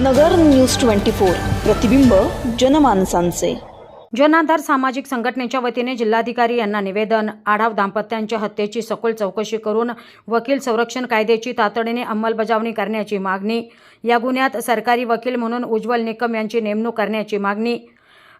नगर news twenty four प्रतिबिंब जनमानसांचे. जनाधार सामाजिक संघटनेच्या वतीने जिल्हाधिकारी यांना निवेदन आढाव दाम्पत्यांच्या हत्येची सखोल चौकशी करून वकील संरक्षण कायद्याची तातडीने अंमलबजावणी करण्याची मागणी या गुन्ह्यात सरकारी वकील म्हणून उज्ज्वल निकम यांची नेमणूक करण्याची मागणी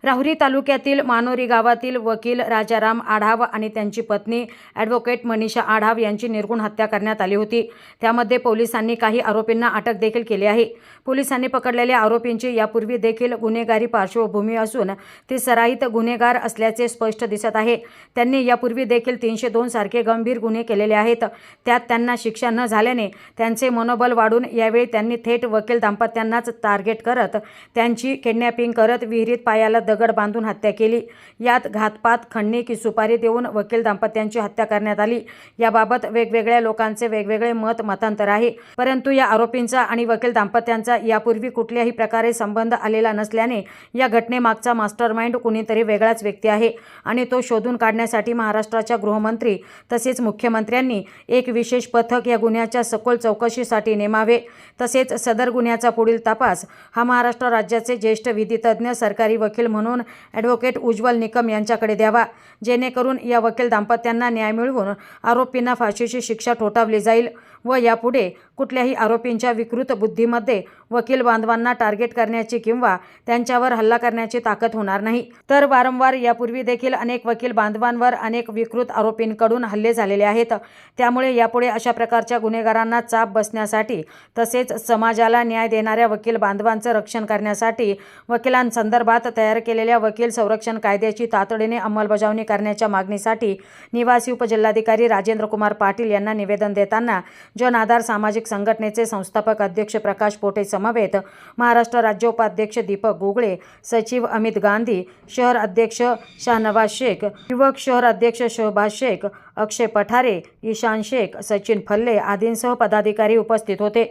राहुरी तालुक्यातील मानोरी गावातील वकील राजाराम आढाव आणि त्यांची पत्नी ॲडव्होकेट मनीषा आढाव यांची निर्गुण हत्या करण्यात आली होती. त्यामध्ये पोलिसांनी काही आरोपींना अटक देखील केली आहे. पोलिसांनी पकडलेल्या आरोपींची यापूर्वी देखील गुन्हेगारी पार्श्वभूमी असून ते सराईत गुन्हेगार असल्याचे स्पष्ट दिसत आहे. त्यांनी यापूर्वी देखील तीनशे दोन सारखे गंभीर गुन्हे केलेले आहेत. त्यात त्यांना शिक्षा न झाल्याने त्यांचे मनोबल वाढून यावेळी त्यांनी थेट वकील दाम्पत्यांनाच टार्गेट करत त्यांची किडनॅपिंग करत विहिरीत पायाला दगड बांधून हत्या केली. यात घातपात खंडणी की सुपारी देऊन वकील दाम्पत्यांची हत्या करण्यात आली. याबाबत वेगवेगळ्या लोकांचे वेगवेगळे मत मतांतर आहे. परंतु या आरोपींचा आणि वकील दाम्पत्यांचा यापूर्वी कुठल्याही प्रकारे संबंध आलेला नसल्याने या घटनेमागचा मास्टर माइंड कुणीतरी वेगळाच व्यक्ती आहे आणि तो शोधून काढण्यासाठी महाराष्ट्राच्या गृहमंत्री तसेच मुख्यमंत्र्यांनी एक विशेष पथक या गुन्ह्याच्या सखोल चौकशीसाठी नेमावे. तसेच सदर गुन्ह्याचा पुढील तपास हा महाराष्ट्र राज्याचे ज्येष्ठ विधितज्ञ सरकारी वकील म्हणून ॲडव्होकेट उज्ज्वल निकम यांच्याकडे द्यावा. जेणेकरून या वकील दाम्पत्यांना न्याय मिळवून आरोपींना फाशीची शिक्षा ठोठावली जाईल. व यापुढे कुठल्याही आरोपींच्या विकृत बुद्धीमध्ये वकील बांधवांना टार्गेट करण्याची किंवा त्यांच्यावर हल्ला करण्याची ताकद होणार नाही. तर वारंवार यापूर्वी देखील अनेक वकील बांधवांवर अनेक विकृत आरोपींकडून हल्ले झालेले आहेत. त्यामुळे यापुढे अशा प्रकारच्या गुन्हेगारांना चाप बसण्यासाठी तसेच समाजाला न्याय देणाऱ्या वकील बांधवांचं रक्षण करण्यासाठी वकिलांसंदर्भात तयार केलेल्या वकील संरक्षण कायद्याची तातडीने अंमलबजावणी करण्याच्या मागणीसाठी निवासी उपजिल्हाधिकारी राजेंद्र कुमार पाटील यांना निवेदन देताना जन आधार सामाजिक संघटनेचे संस्थापक अध्यक्ष प्रकाश पोटे समवेत महाराष्ट्र राज्य उपाध्यक्ष दीपक गुगळे सचिव अमित गांधी शहर अध्यक्ष शाहनवाज शेख युवक शहर अध्यक्ष शोभाष शेख अक्षय पठारे ईशान शेख सचिन फल्ले आदींसह पदाधिकारी उपस्थित होते.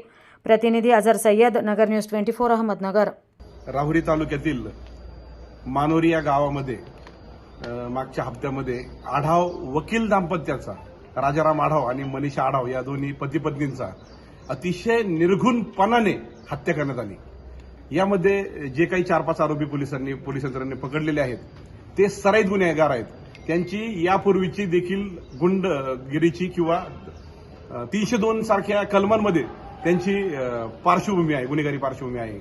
प्रतिनिधी Azhar Sayyad Nagar news twenty four Ahmednagar. Rahuri तालुक्यातील मानोरी या गावामध्ये मागच्या हप्त्यामध्ये आढाव वकील दाम्पत्याचा राजाराम आढाव आणि मनीषा आढाव या दोन्ही पती पत्नींचा अतिशय निर्घुणपणाने हत्या करण्यात आली. यामध्ये जे काही चार पाच आरोपी पोलिसांनी पोलीस यंत्रणेने पकडलेले आहेत ते सराईत गुन्हेगार आहेत. त्यांची यापूर्वीची देखील गुंडगिरीची किंवा तीनशे दोन सारख्या कलमांमध्ये त्यांची पार्श्वभूमी आहे गुन्हेगारी पार्श्वभूमी आहे.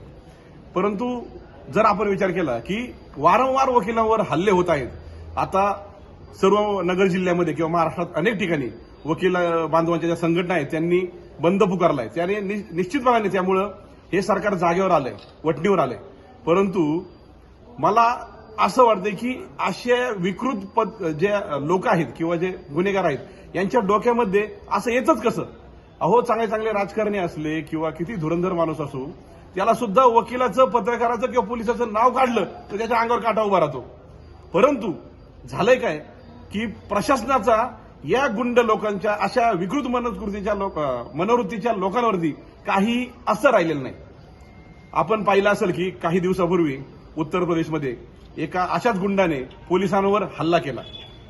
परंतु जर आपण विचार केला की वारंवार वकिलांवर हल्ले होत आहेत आता सर्व नगर जिल्ह्यामध्ये किंवा महाराष्ट्रात अनेक ठिकाणी वकील बांधवांच्या ज्या संघटना आहेत त्यांनी बंद पुकारलाय. त्याने निश्चितपणाने त्यामुळं हे सरकार जागेवर आलंय वटणीवर आलंय. परंतु मला असं वाटतं की असे विकृत पद जे लोक आहेत किंवा जे गुन्हेगार आहेत यांच्या डोक्यामध्ये असं येतच कसं? अहो चांगले चांगले राजकारणी असले किंवा किती धुरंधर माणूस असो त्याला सुद्धा वकिलाचं पत्रकाराचं किंवा पोलिसाचं नाव काढलं तर त्याच्या अंगावर काटा उभा राहतो. परंतु झालंय काय? की प्रशासनाचा या गुंड लोकांच्या अशा विकृत मनस्कृतीच्या लोक मनोवृत्तीच्या लोकांवरती काही असं राहिलेलं नाही. आपण पाहिलं असेल की काही दिवसापूर्वी उत्तर प्रदेशमध्ये एका अशाच गुंडाने पोलिसांवर हल्ला केला.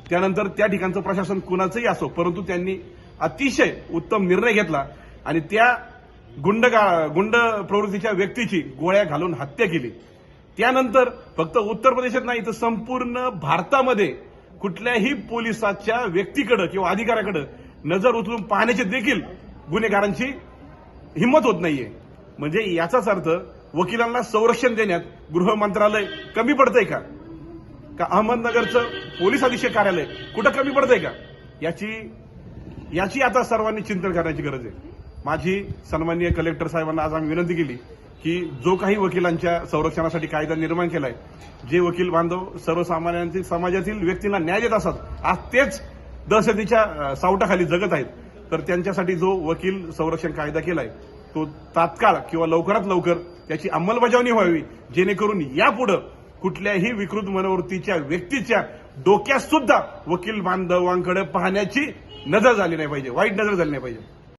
त्यानंतर त्या ठिकाणचं प्रशासन कुणाचंही असो परंतु त्यांनी अतिशय उत्तम निर्णय घेतला आणि त्या गुंड गुंड प्रवृत्तीच्या व्यक्तीची गोळ्या घालून हत्या केली. त्यानंतर फक्त उत्तर प्रदेशात नाही तर संपूर्ण भारतामध्ये कुठल्याही पोलिसाच्या व्यक्तीकडे किंवा अधिकाऱ्याकडे नजर उचलून पाहण्याची देखील गुन्हेगारांची हिंमत होत नाहीये. म्हणजे याचाच अर्थ वकिलांना संरक्षण देण्यात गृह मंत्रालय कमी पडतंय का? का अहमदनगरचं पोलीस अधीक्षक कार्यालय कुठं कमी पडतंय का? याची याची आता सर्वांनी चिंतन करण्याची गरज आहे. माझी सन्माननीय कलेक्टर साहेबांना आज आम्ही विनंती केली की जो काही वकिलांच्या संरक्षणासाठी कायदा निर्माण केलाय जे वकील बांधव सर्वसामान्यांतील समाजातील व्यक्तींना न्याय देत असतात आज तेच दहशतीच्या सावटाखाली जगत आहेत. तर त्यांच्यासाठी जो वकील संरक्षण कायदा केलाय तो तात्काळ किंवा लवकरात लवकर त्याची अंमलबजावणी व्हावी जेणेकरून यापुढं कुठल्याही विकृत मनोवृत्तीच्या व्यक्तीच्या डोक्यात सुद्धा वकील बांधवांकडे पाहण्याची नजर झाली नाही पाहिजे वाईट नजर झाली नाही पाहिजे.